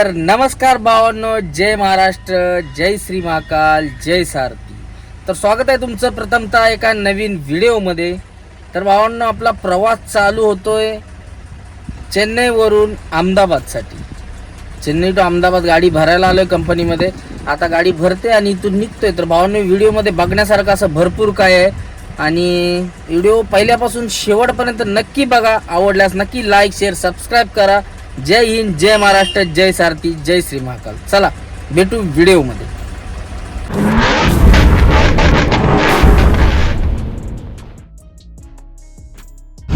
तर नमस्कार भावांनो जय महाराष्ट्र जय श्री महाकाल जय सारथी. तर स्वागत आहे तुमचं प्रथमतः एका नवीन व्हिडिओमध्ये. तर भावांनो आपला प्रवास चालू होतोय चेन्नईवरून अहमदाबादसाठी. चेन्नई टू अहमदाबाद गाडी भरायला आलोय कंपनीमध्ये. आता गाडी भरते आणि इथून निघतोय. तर भावांनो व्हिडिओमध्ये बघण्यासारखं असं भरपूर काय आहे. आणि व्हिडिओ पहिल्यापासून शेवटपर्यंत नक्की बघा. आवडल्यास नक्की लाईक शेअर सबस्क्राईब करा. जय हिंद जय महाराष्ट्र जय सारथी जय श्री महाकाल. चला भेटू व्हिडिओमध्ये.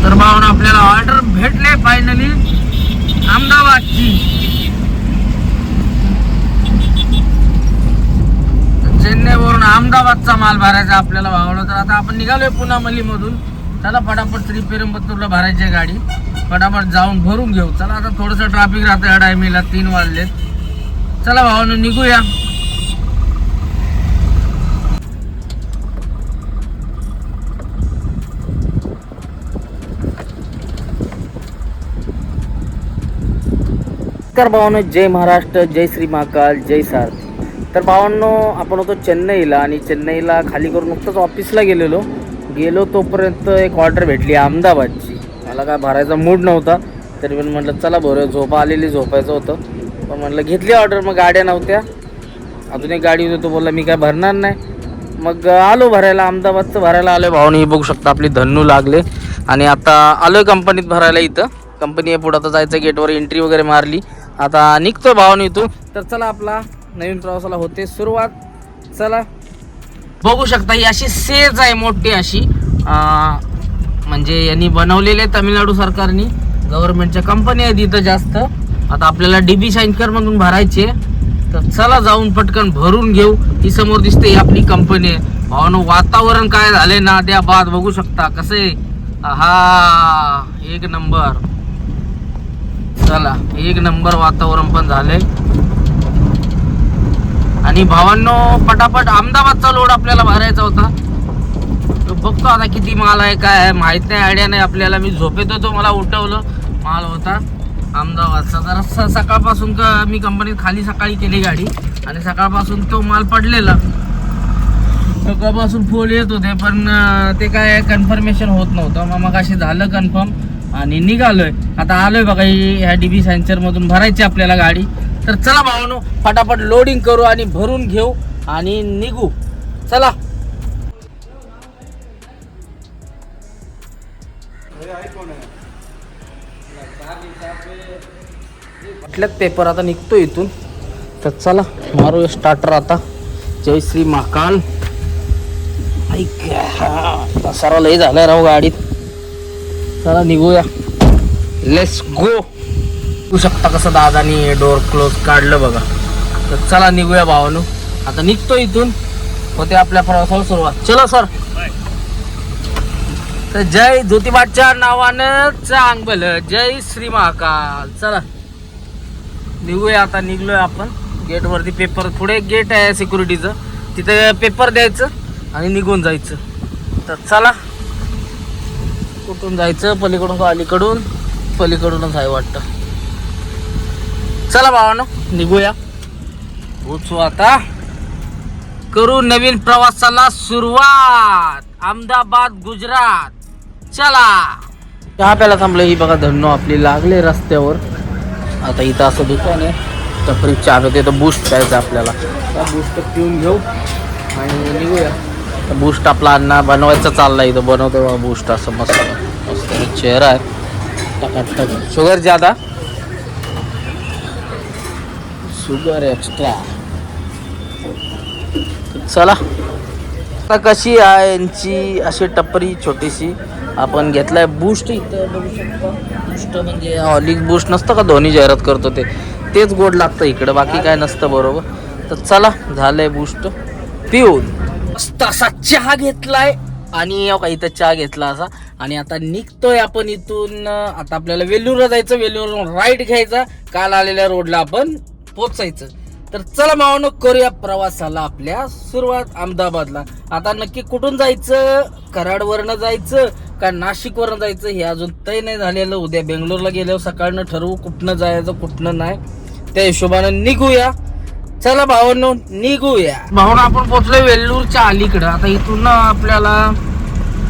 तर भावना आपल्याला ऑर्डर भेटले फायनली अहमदाबादची. चेन्नईवरून अहमदाबादचा माल भरायचा आपल्याला भावला तर आता आपण निघालोय पुन्हा मधून चला फटाफट श्री पेरंबत्तूरला भरायची आहे गाडी. फटाफट जाऊन भरून घेऊ. चला आता थोडंसं ट्रॅफिक राहतं या टायमिंगला तीन वाजलेत. चला भावानं निघूया. तर भावांनो जय महाराष्ट्र जय श्री महाकाल जय सारथी. तर भावांनो आपण होतो चेन्नईला आणि चेन्नईला खाली करून नुकतंच ऑफिसला गेलेलो. गेलो तोपर्यंत एक ऑर्डर भेटली अहमदाबादची. मला काय भरायचा मूड नव्हता. तरी पण म्हटलं चला बरं झोपा आलेली झोपायचं होतं. पण म्हटलं घेतली ऑर्डर मग गाड्या नव्हत्या. अजून एक गाडी होती तो बोलला मी काय भरणार नाही. मग आलो भरायला अहमदाबादचं भरायला आलो भावनी हे बघू शकता आपली धन्नू लागले. आणि आता आलो कंपनीत भरायला इथं. कंपनी आहे पुढं आता जायचं गेटवर एंट्री वगैरे मारली. आता निघतोय भावनी इथून. तर चला आपला नवीन प्रवासाला होते सुरुवात. चला. बघू शकता ही अशी सेज आहे मोठी अशी. म्हणजे यांनी बनवलेले आहे सरकारनी. गव्हर्नमेंटच्या कंपनी आहेत इथं जास्त. आता आपल्याला डीबी बी मधून भरायची आहे. तर चला जाऊन पटकन भरून घेऊ. ही समोर दिसते ही आपली कंपनी आहे. भावानो वातावरण काय झाले ना त्या बाद बघू शकता. कसं आहे? हा एक नंबर. चला एक नंबर वातावरण पण झाले आणि भावांनो पटापट अहमदाबादचा लोड आपल्याला भरायचा होता. तो बघतो आता किती माल आहे काय आहे माहीत नाही आयडिया नाही आपल्याला. मी झोपेत होतो मला उठवलं माल होता अहमदाबादचा. जरा स- सकाळपासून मी कंपनीत खाली सकाळी केली गाडी आणि सकाळपासून तो माल पडलेला. सकाळपासून फोन येत होते पण ते काय कन्फर्मेशन होत नव्हतं. मग मग झालं कन्फर्म आणि निघालोय. आता आलोय बघा ही ह्या डी बी मधून भरायची आपल्याला गाडी. तर चला भावानो फटाफट लोडिंग करू आणि भरून घेऊ आणि निघू. चला. म्हटलं पेपर आता निघतो इथून? तर चला मारू स्टार्टर आता. जय श्री महाकाल. ऐक हा, सर्व लय झालाय राव गाडीत. चला निघूया. लेट्स गो बघू शकता कसं दादानी डोर क्लोज काढलं बघा. तर चला निघूया भावानू. आता निघतो इथून. होते आपल्या प्रवासाला सुरुवात. चलो सर तर जय ज्योतिबाच्या नावानं चांगल जय श्री महाकाल. चला. निघूया आता निघलोय आपण. गेट वरती पेपर पुढे गेट आहे सिक्युरिटीचं तिथे पेपर द्यायचं आणि निघून जायचं. तर चला. कुठून जायचं? पलीकडून अलीकडून? पलीकडूनच आहे वाटतं. चला भावानो निघूया पोचू आता करू नवीन प्रवासाला सुरुवात अहमदाबाद गुजरात चला चहा प्याला थांबलं ही बघा धन्नो आपली लागले रस्त्यावर आता इथं असं दुकान आहे टपरी चहा होते तर बूस्ट प्यायचं आपल्याला बूस्ट पिऊन घेऊ आणि निघूया बूस्ट आपला अण्णा बनवायचं चाललाय इथं बनवतो बूस्ट असं मस्त मस्त चेहरा आहे शुगर ज्यादा शुगर एक्स्ट्रा चला. आता कशी आहे यांची अशी टपरी छोटीशी? आपण घेतलाय बूस्ट इथं बघू शकता. बूस्ट म्हणजे हॉलिक बूस्ट नसतं का? धोनी जाहिरात करतो ते. तेच गोड लागतं इकडं. बाकी काय नसतं बरोबर. तर चला झालंय बूस्ट पिऊन. मस्त असा चहा घेतलाय. आणि हो का इथं चहा घेतला असा. आणि आता निघतोय आपण इथून. आता आपल्याला वेल्लूरला जायचं. वेल्लूर राईट घ्यायचा. काल आलेल्या रोडला आपण. पोचायचं. तर चला मावनो करूया प्रवासाला आपल्या सुरुवात अहमदाबादला. आता नक्की कुठून जायचं? कराडवरनं जायचं का नाशिकवरनं जायचं? हे अजून तय नाही झालेलं. उद्या बेंगलोरला गेल्यावर सकाळनं ठरवू कुठनं जायचं कुठनं नाही. त्या हिशोबानं निघूया. चला भावांनो निघूया. भावना आपण पोचलोय वेल्लूरच्या अलीकडं. आता इथून ना आपल्याला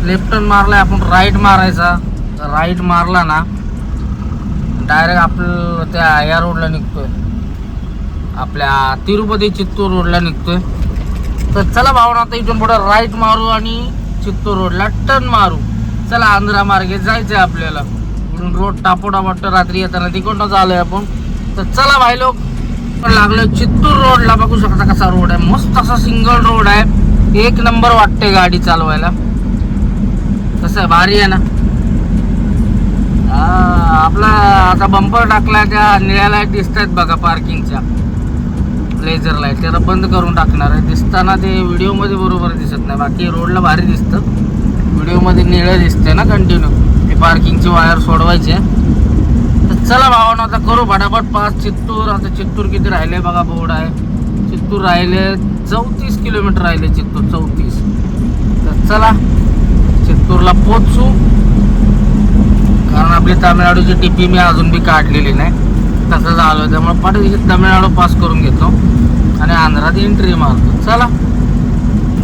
लेफ्ट मारलाय आपण राईट मारायचा. राईट मारला ना डायरेक्ट आपलं त्या या रोडला निघतोय. आपल्या तिरुपती चित्तूर रोडला निघतोय. तर चला भावना आता इथून पुढे राईट मारू आणि चित्तूर रोडला टर्न मारू. चला आंध्रा मार्गे जायचंय आपल्याला. म्हणून रोड टापोटा वाटतं रात्री येताना तिकडनं आलोय आपण. तर चला भाई लोक लागलोय चित्तूर रोडला. बघू शकता कसा रोड आहे. मस्त असा सिंगल रोड आहे. एक नंबर वाटते गाडी चालवायला. कसं आहे? भारी आहे ना? आपला आता बंपर टाकला त्या निळ्या लाइट दिसत आहेत बघा पार्किंगच्या लेझर लाइट त्याला बंद करून टाकणार आहे. दिसताना ते व्हिडिओमध्ये बरोबर दिसत नाही. बाकी रोडला भारी दिसतं. व्हिडिओमध्ये निळं दिसतंय ना कंटिन्यू ते पार्किंगची वायर सोडवायची आहे. तर चला भावानं आता करू फटाफट पाच. चित्तूर आता चित्तूर किती राहिले बघा बोर्ड आहे. चित्तूर राहिले चौतीस किलोमीटर राहिले चित्तूर चौतीस. तर चला चित्तूरला पोचू. कारण आपली तामिळनाडूची टिपी मी अजून बी काढलेली नाही. तसं झालं. त्यामुळे पाठी तामिळनाडू पास करून घेतो. आणि आंध्रात एंट्री मारतो. चला.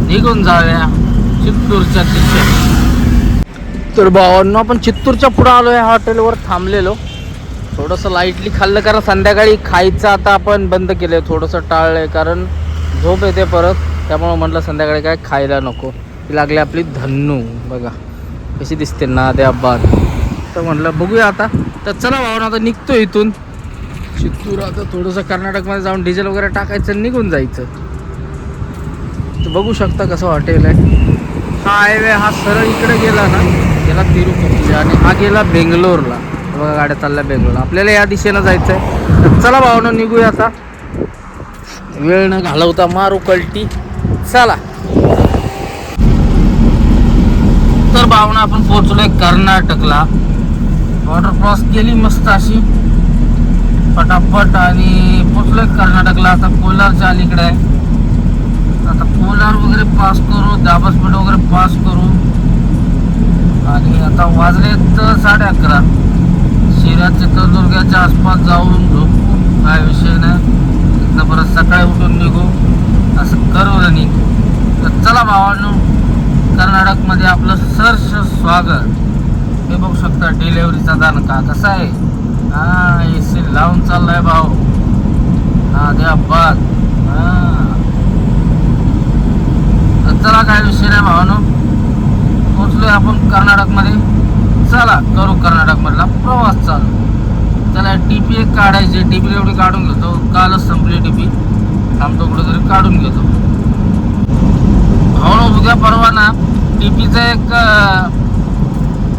निघून जाऊया. चित्तूरच्या तिथे तर भावांनो आपण चित्तूरच्या पुढं आलो या हॉटेलवर थांबलेलो. थोडंसं लाईटली खाल्लं कारण संध्याकाळी खायचं आता आपण बंद केलं आहे थोडंसं टाळलंय कारण झोप येते परत. त्यामुळं म्हटलं संध्याकाळी काय खायला नको. ती लागली आपली धन्नू. बघा. कशी दिसते ना त्या बाद तर म्हटलं बघूया आता. तर चला भावना आता निघतो इथून. चित्तूर आता थोडंसं कर्नाटकमध्ये जाऊन डिझेल वगैरे टाकायचं आणि निघून जायचं. तर बघू शकता कसं हॉटेल आहे. हा हायवे हा सरळ इकडे गेला ना गेला तिरुपती आणि हा गेला बेंगलोरला. बघा गाड्या चालल्या बेंगलोर आपल्याला या दिशेनं जायचं आहे तर चला भावना निघूया आता. वेळ न घालवता मारू कल्टी. चला. तर भावना आपण पोहोचलोय कर्नाटकला. बॉर्डर क्रॉस केली मस्त अशी. पटापट आणि पोचलोय कर्नाटकला. आता कोलारच्या अलीकडे आहे. आता कोलार वगैरे पास करू दाबासपेठ वगैरे पास करू. आणि आता वाजले तर साडे अकरा. शिराज चित्रदुर्गाच्या आसपास जाऊन झोपू. काय विषय नाही. एकदा परत सकाळी उठून निघू. असं करू रनिंग. तर चला भावांनो कर्नाटकमध्ये आपलं सरस स्वागत. हे बघू शकता डिलेवरीचा दानका कसा आहे. हा ए सी लावून चाललाय भाऊ. हा द्या बाद हा. चला काय विषय नाही भावानो. पोचलोय आपण कर्नाटकमध्ये. चला करू कर्नाटकमधला प्रवास चालू. चला टीपी एक काढायची टीपी एवढी काढून घेतो. कालच संपली टीपी. थांबतो कुठेतरी काढून घेतो. भाऊ उद्या परवा ना टीपीचा एक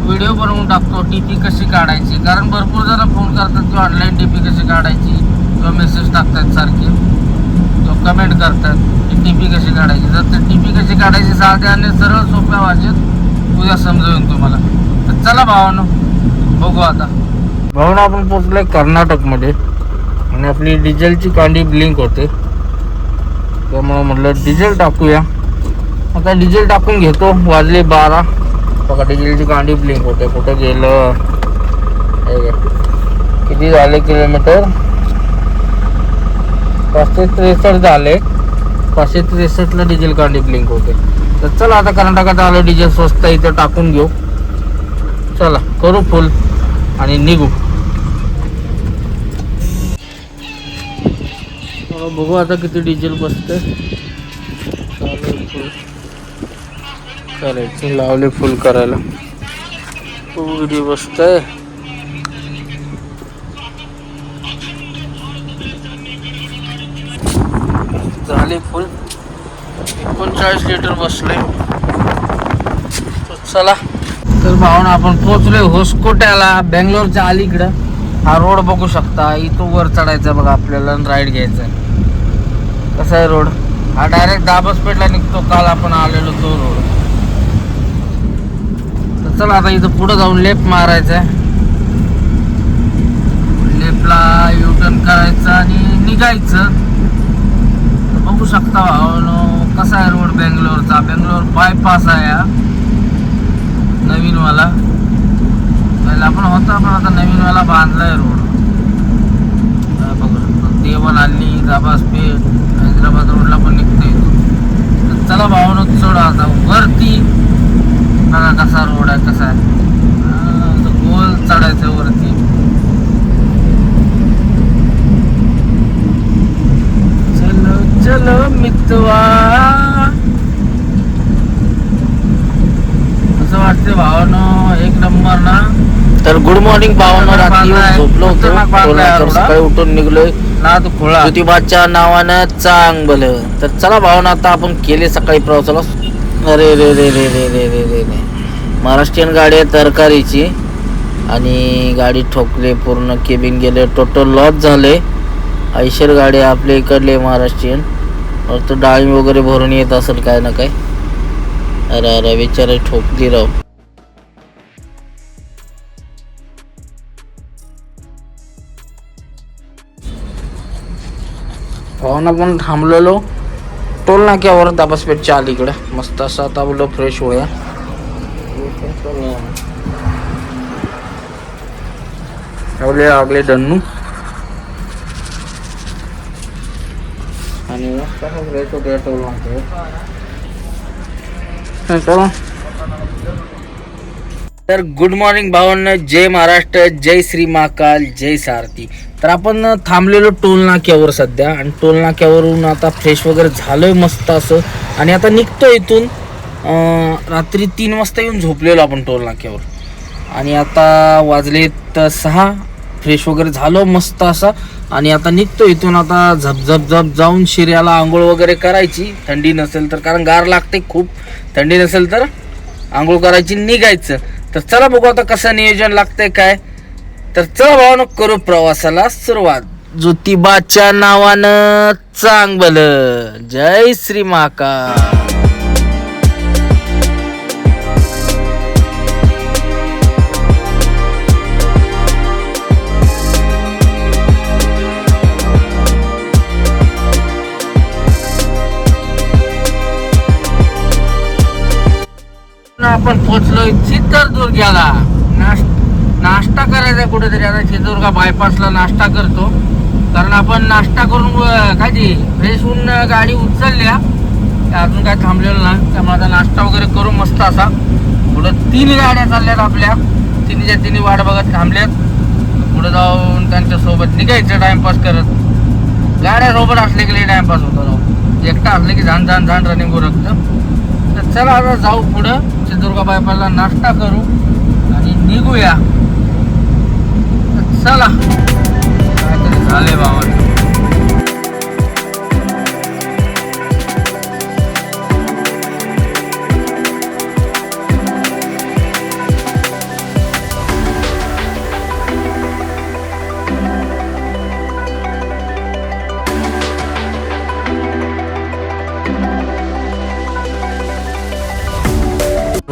व्हिडिओ बनवून टाकतो टी पी कशी काढायची? कारण भरपूर जण फोन करतात की ऑनलाईन टी पी कशी काढायची? किंवा मेसेज टाकतात सारखे. किंवा कमेंट करतात की टीपी कशी काढायची? तर ते टी पी कशी काढायची साध्या आणि सरळ सोप्या भाषेत उद्या समजवेन तुम्हाला. तर चला भावानो बघू आता. भावना आपण पोचलोय कर्नाटकमध्ये. आणि आपली डिझेलची कांडी ब्लिंक होते. त्यामुळं म्हटलं डिझेल टाकूया. आता डिझेल टाकून घेतो वाजले बारा. बघा डिझेलची कांडी ब्लिंक होते. कुठे गेलं? किती झाले किलोमीटर? पाचशे त्रेसष्ट झाले. पाचशे त्रेसष्टला डिझेल कांडी ब्लिंक होते. तर चला आता कर्नाटकात आलं डिझेल स्वस्त इथं टाकून घेऊ. चला करू फुल आणि निघू. बघू आता किती डिझेल बसते चालेल फुल करायची लावले फुल करायला. व्हिडिओ बसत आहे. झाले फुल एकोणचाळीस लिटर बसले. चला. तर भावना आपण पोचलोय होसकोट्याला बेंगलोरच्या अलीकडं. हा रोड बघू शकता इथून वर चढायचा बघा आपल्याला राईड घ्यायचा कसा आहे रोड? हा डायरेक्ट दाबसपेठला निघतो काल आपण आलेलो तो रोड. चला आता इथं पुढं जाऊन लेफ्ट मारायचा आहे लेफ्टला युटर्न करायचं आणि निघायचं. तर बघू शकता कसा आहे रोड बेंगलोरचा बेंगलोर बायपास आहे हा. नवीनवाला पहिला पण होता पण आता नवीनवाला बांधलाय रोड हा बघू शकता. पेठ हैदराबाद रोडला पण निघतो चला भावनच चढ आता. वरती बघा कसा रोड आहे कसा? आहे गोल चढायचं वरती. चलो चलो मितवा. असं वाटते भावानं? एक नंबर ना? तर गुड मॉर्निंग भावानं रात्री झोपलो होतो. सकाळी उठून निघलोय. ज्योतिबाच्या नावानं चांगलं. तर चला भावना आता आपण केले सकाळी प्रवासाला. अरे रे रे रे रे रे रे महाराष्ट्रीयन गाडी आहे तरकारीची. आणि गाडी ठोकले पूर्ण केबिन गेले टोटल लॉस झाले. ऐशर गाडी आपल्या इकडले महाराष्ट्रीयन. फक्त डाळिंब वगैरे भरून येत असेल काय ना काय. अरे अरे बिचारे ठोकली राव. पाहून पण थांबलेलो. टोल नाक्यावर दाबासपेठच्या अलीकडे. मस्त असं आता आपलं फ्रेश होऊया. आणि फ्रेश होते टोल नाक्यावर चला. तर गुड मॉर्निंग भावांना जय महाराष्ट्र जय श्री महाकाल जय सारथी. तर आपण थांबलेलो टोल नाक्यावर सध्या. आणि टोल नाक्यावरून आता फ्रेश वगैरे झालोय मस्त असं. आणि आता निघतो इथून. रात्री तीन वाजता येऊन झोपलेलो आपण टोल नाक्यावर. आणि आता वाजलेत सहा फ्रेश वगैरे झालो मस्त असा. आणि आता निघतो इथून आता झप झप जाऊन शिर्याला आंघोळ वगैरे करायची. थंडी नसेल तर कारण गार लागते खूप. थंडी नसेल तर आंघोळ करायची निघायचं. तर चला बघू आता कसं नियोजन लागतंय काय? तर चला भावानं करू प्रवासाला सुरुवात. ज्योतिबाच्या नावानं चांगलं. जय श्री महाकाल. आपण पोचलोय चित्तरदुर्ग्याला नाश नाश्ता करायचा कुठेतरी. आता चित्रदुर्गा बायपासला नाश्ता करतो. कारण आपण नाश्ता करून खाजी फ्रेश होऊन गाडी उचलल्या. त्या अजून काय थांबलेलं नाही. त्यामुळे आता नाश्ता वगैरे करू मस्त असा. पुढं तीन गाड्या चालल्यात आपल्या. तिन्हीच्या तिन्ही वाट बघत थांबल्यात. पुढे जाऊन त्यांच्यासोबत निघायचं टाइमपास करत. गाड्या सोबत असले की टाइमपास होतो. एकटा असले की झाण झाण झाण रनिंग उरकतं तर चला आता जाऊ पुढं. दुर्गा बायपाला नाश्ता करू आणि निघूया. तर चला. काहीतरी झाले बाबा.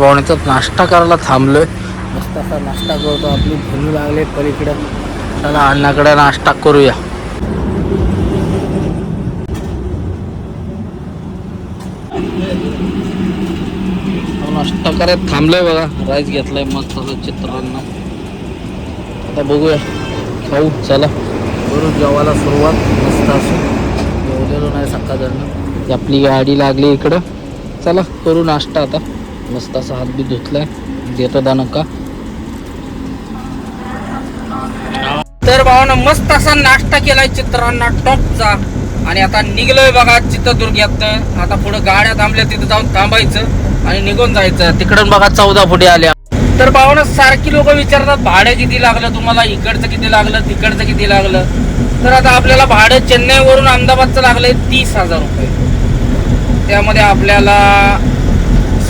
पाहुण्याचा नाश्ता करायला थांबलोय. मस्त असा नाश्ता करतो. आपली भूमी लागले पलीकडे. त्याला अण्णाकडे नाश्ता करूया. नाश्ता करत थांबलोय बघा. राईस घेतलाय मस्त असं चित्रांना. आता बघूया. खाऊ. चला. करू जेवायला सुरुवात. मस्त असून जेवलेलो नाही सकाळनं आपली गाडी लागली इकडं. चला करू नाश्ता आता. मस्त असा हात बी धुतलाय. देतो दानका. तर भावानं मस्त असा नाश्ता केलाय चित्रांना टॉपचा. आणि आता निघलोय बघा चित्रदुर्ग्यात आता पुढे गाड्या थांबल्या तिथं जाऊन थांबायचं आणि निघून जायचं. तिकडून बघा चौदा फुटे आल्या तर भावानं सारखी लोक विचारतात भाडं किती लागलं तुम्हाला? इकडचं किती लागलं? तिकडचं किती लागलं? तर आता आपल्याला भाडं चेन्नईवरून अहमदाबादचं लागलंय तीस हजार रुपये. त्यामध्ये आपल्याला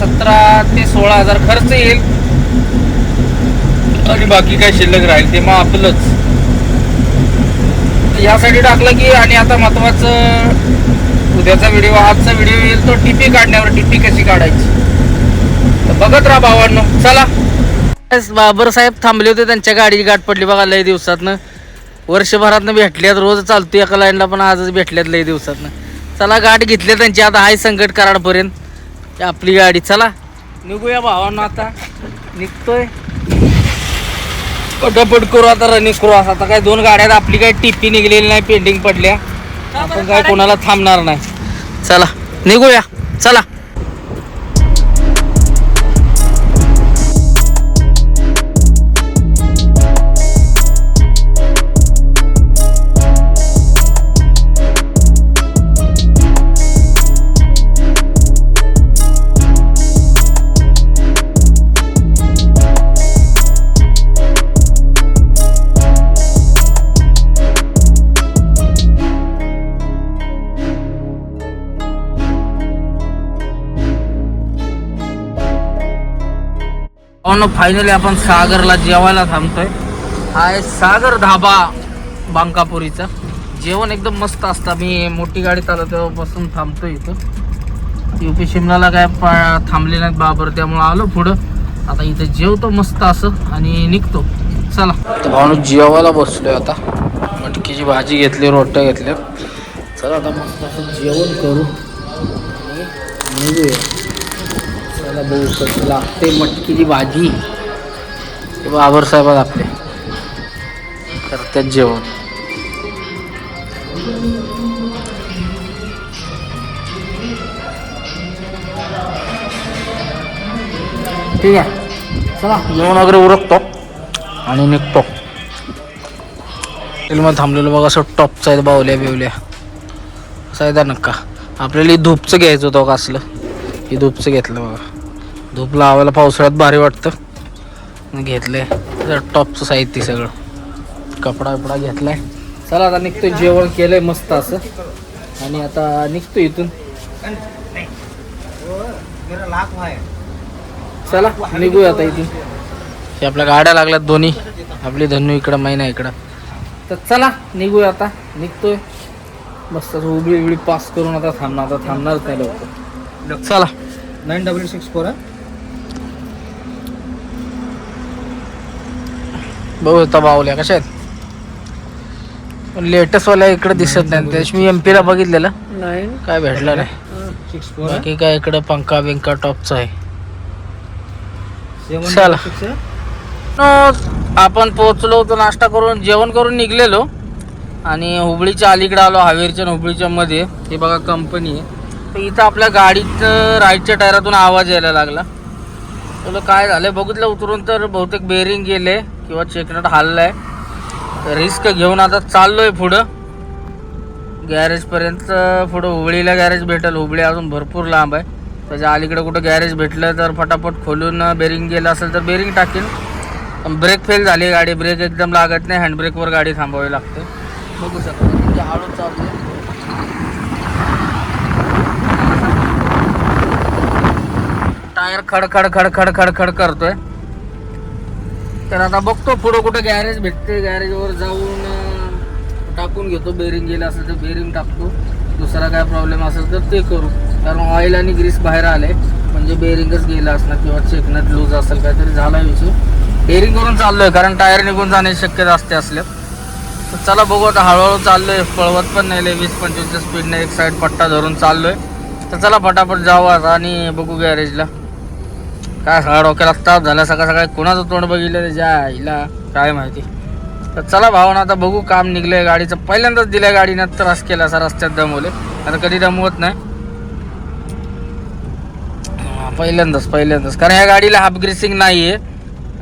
सतरा ते सोळा हजार खर्च येईल. आणि बाकी काय शिल्लक राहील ते मग आपलंच. यासाठी टाकलं की आणि आता महत्वाचं उद्याचा व्हिडिओ आजचा व्हिडिओ येईल तो टीपी काढण्यावर टीपी कशी काढायची? तर बघत राहा भावांनो. चला. बाबर साहेब थांबले होते त्यांच्या गाडीची गाठ पडली बघा लय दिवसातनं. वर्षभरातनं भेटल्यात रोज चालतो एका लाईनला पण आजच भेटल्यात लय दिवसातनं. चला गाठ घेतली त्यांची आता हाय संकट कराडपर्यंत. ही आपली गाडी चला. निघूया भावांना आता. निघतोय. पटापट करू आता रनिंग करू आता काय दोन गाड्यात आपली काय टिप्पी निघलेली नाही पेंडिंग पडल्या. आपण काय कोणाला थांबणार नाही. चला निघूया. चला. फायनली आपण सागरला जेवायला थांबतोय. हा आहे सागर धाबा बांकापुरीचा. जेवण एकदम मस्त असतं. मी मोठी गाडी चालवतो तेव्हापासून थांबतो इथं. युपी शिमलाला काय थांबले नाहीत बाबर त्यामुळे आलो पुढं. आता इथं जेवतो मस्त असं आणि निघतो. चला. भाऊ भावनो जेवायला बसलोय आता. मटकीची भाजी घेतली रोट्या घेतल्या चला आता मस्त असं जेवण करू. आणि निघूया. चला बघू कसं लागते मटकीची भाजी. ते बाबर साहेब आपले. करतात जेवण. ठीक आहे. चला जेवण वगैरे उरकतो आणि निघतो. हॉटेलमध्ये थांबलेलो बघा असं टॉपचं आहे बावल्या बिवल्या. असं आहे नक्का. आपल्याला धूपचं घ्यायचं होतं का असलं. हे धूपचं घेतलं बघा. धूप लावायला पावसाळ्यात भारी वाटतं. घेतले जर टॉपचं साहित्य सगळं. कपडा बिपडा घेतलाय. चला आता निघतो जेवण केलंय मस्त असं. आणि आता निघतो इथून. चला निघूया आता इथून. हे आपल्या गाड्या लागल्यात दोन्ही. आपली धन्नू इकडं महिना इकडं. तर चला निघूया आता. निघतोय. मस्त असं उबळी उबळी पास करून आता थांबणार. आता थांबणारच नाही लवकर. चला. नाईन डबल सिक्स फोर बघू आता बावल्या कशा आहेत. पण लेटेस्ट वाल्या इकडे दिसत नाही त्याशी मी एम पीला बघितलेलं. नाईन काय भेटलं नाही. सिक्स फोर बाकी काय इकडं पंखा बिंका टॉपचं आहे. सेवन चला. सिक्स न- आपण पोहोचलो होतो नाश्ता करून जेवण करून निघलेलो. आणि हुबळीच्या अलीकडे आलो हावेरच्या हुबळीच्या मध्ये. हे बघा कंपनी आहे. तर इथं आपल्या गाडीत राईटच्या टायरातून आवाज यायला लागला. तुला काय झालं बघितलं उतरून तर बहुतेक बेरिंग गेले किंवा चेकनट हल्लाय. तर रिस्क घेऊन आता चाललोय पुढं. गॅरेजपर्यंत पुढं हुबळीला गॅरेज भेटेल. हुबळी अजून भरपूर लांब आहे. त्याच्या अलीकडे कुठं गॅरेज भेटलं तर फटाफट खोलून बेरिंग गेलं असेल तर बेरिंग टाकेल पण ब्रेक फेल झाली गाडी. ब्रेक एकदम लागत नाही. हँडब्रेकवर गाडी थांबावी लागते. बघू शकतो. हळू चालू आहे. टायर खड खड खड खड खड खड करतोय. तर आता बघतो पुढं कुठं गॅरेज भेटते गॅरेजवर जाऊन टाकून घेतो. बेरिंग गेलं असेल तर बेरिंग टाकतो. दुसरा काय प्रॉब्लेम असेल तर ते करू. कारण ऑइल आणि ग्रीस बाहेर आले. म्हणजे बेरिंगच गेलं असणार किंवा चेकनट लूज असेल काहीतरी झाला विषय. बेरिंग करून चाललोय कारण टायर निघून जाण्याची शक्यता असते असल्या तर चला बघू आता. हळूहळू चाललोय. पळवत पण नाही लय. वीस पंचवीसच्या स्पीडने एक साईड पट्टा धरून चाललोय. तर चला फटाफट जाऊ आता आणि बघू गॅरेजला काय सगळा डोक्याला ताप झाला सकाळ सकाळी कोणाचं तोंड बघितलं त्याच्या आईला काय माहिती. तर चला भावना आता बघू काम निघलंय गाडीचं. पहिल्यांदाच दिल्या गाडीनं त्रास केला असा रस्त्यात दमवले. आता कधी दमवत नाही. पहिल्यांदाच पहिल्यांदाच. कारण या गाडीला हाफ नाही आहे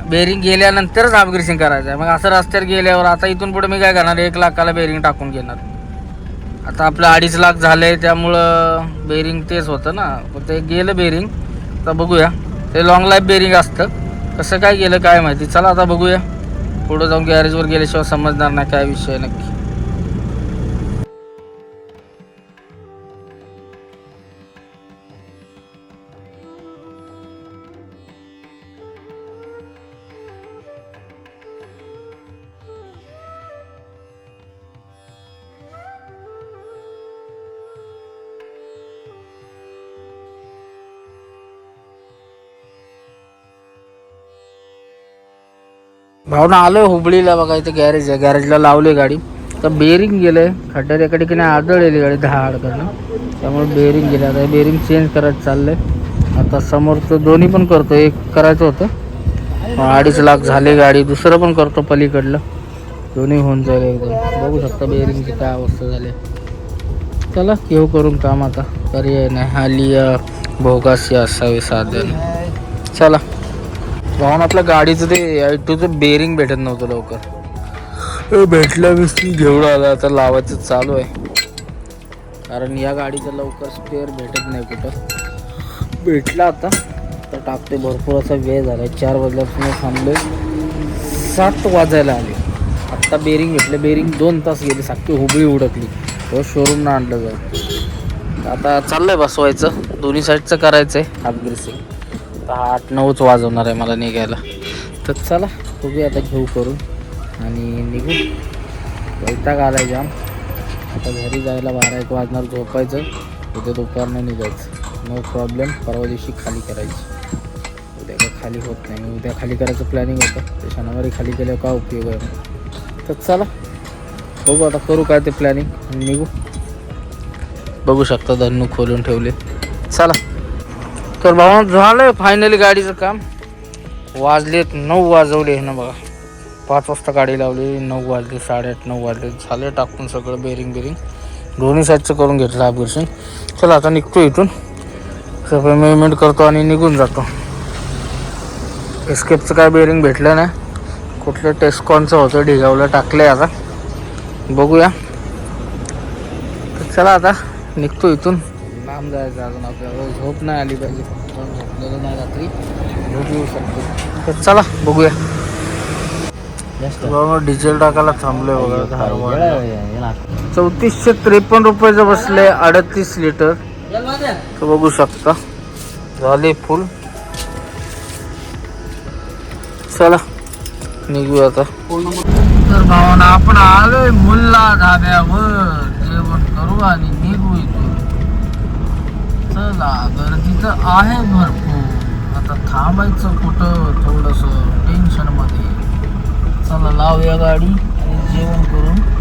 बेरिंग गेल्यानंतरच हाफ करायचं आहे मग असं रस्त्यावर गेल्यावर आता इथून पुढे मी काय करणार? एक लाखाला बेरिंग टाकून घेणार. आता आपलं अडीच लाख झालं आहे त्यामुळं बेरिंग तेच होतं ना. पण ते गेलं बेरिंग. तर बघूया. ते लॉंग लाईफ बेरिंग असतं. कसं काय गेलं काय माहिती? चला आता बघूया. पुढं जाऊन गॅरेजवर गेल्याशिवाय समजणार नाही काय विषय नक्की. भावना आलोय हुबळीला बघा इथे गॅरेज आहे. गॅरेजला लावली गाडी. तर बेरिंग गेलंय. खड्ड्यात एका ठिकाणी आदळलेली गाडी दहा अडकडनं त्यामुळे बेरिंग गेलं. आता बेरिंग चेंज करायचं चाललंय. आता समोरचं दोन्ही पण करतो. एक करायचं होतं. अडीच लाख झाले गाडी. दुसरं पण करतो पलीकडलं. दोन्ही होऊन जाईल एकदम. बघू शकता बेरिंगची काय अवस्था झाली. चला घेऊ करून काम आता. पर्याय नाही. आली भोगासी असावे साधन. चला. आपल्या गाडीचं ते आय टूचं बेरिंग भेटत नव्हतं लवकर. भेटलं मिस्त्री घेऊन आला. आता लावायचं चालू आहे. कारण या गाडीचं लवकर स्पेअर भेटत नाही कुठं. भेटला आता. तर टाकते भरपूर असा वेळ झाला चार वाजल्यापासून थांबलोय. सात वाजायला आले. आत्ता बेरिंग घेतले. बेरिंग दोन तास गेले. सारखी हुबळी उडकली. तो शोरूमनं आणलं जाऊ आता चाललंय बसवायचं दोन्ही साईडचं करायचं आहे हाफ आता आठ नऊच वाजवणार आहे मला निघायला. तर चला बघूया आता घेऊ करून. आणि निघू. वैताग आलाय जाम. आता घरी जायला बारा एक वाजणार झोपायचं. उद्या दुपारनं निघायचं. नो प्रॉब्लेम परवा दिवशी खाली करायची. उद्या काय खाली होत नाही. उद्या खाली करायचं प्लॅनिंग होतं. ते शनिवारी खाली केल्यावर काय उपयोग आहे? तर चला. बघू आता करू काय ते प्लॅनिंग निघू. बघू शकता धन्नू खोलून ठेवले. चला. तर भावा झालं फायनली गाडीचं काम. वाजलेत नऊ वाजवले ना बघा. पाच वाजता गाडी लावली नऊ वाजले साडेआठ नऊ वाजले. झाले टाकून सगळं बेरिंग बेरिंग दोन्ही साईडचं करून घेतलं अपग्रेशन चला आता निघतो इथून. सगळं मेमेंट करतो आणि निघून जातो. एस्केपचं काय बेरिंग भेटलं नाही. कुठलं टेस्कॉनचं होतं ढिगावलं टाकलं आहे आता. बघूया. चला आता निघतो इथून. लांब जायचं अजून आपल्याला. झोप नाही आली पाहिजे. झोपलेलं नाही रात्री. झोप येऊ शकतो. तर चला बघूया. डिझेल टाकायला थांबलोय बघा चौतीसशे त्रेपन्न रुपयाचं बसले अडतीस लिटर. तर बघू शकता. झाले फुल. चला निघूया आता. तर भावना आपण आलोय मुल्ला धाब्यावर. गर्दी आहे भरपूर. आता थांबायचं कुठं थोडंसं टेन्शनमध्ये चला लावूया गाडी आणि जेवण करून.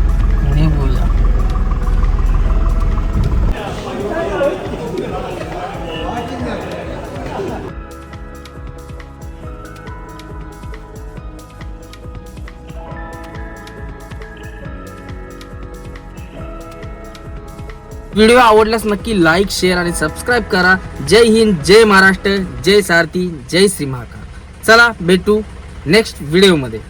व्हिडिओ आवडल्यास नक्की लाईक शेअर आणि सबस्क्राईब करा. जय हिंद जय महाराष्ट्र जय सारथी जय श्री महाकाळ चला भेटू नेक्स्ट व्हिडिओमध्ये.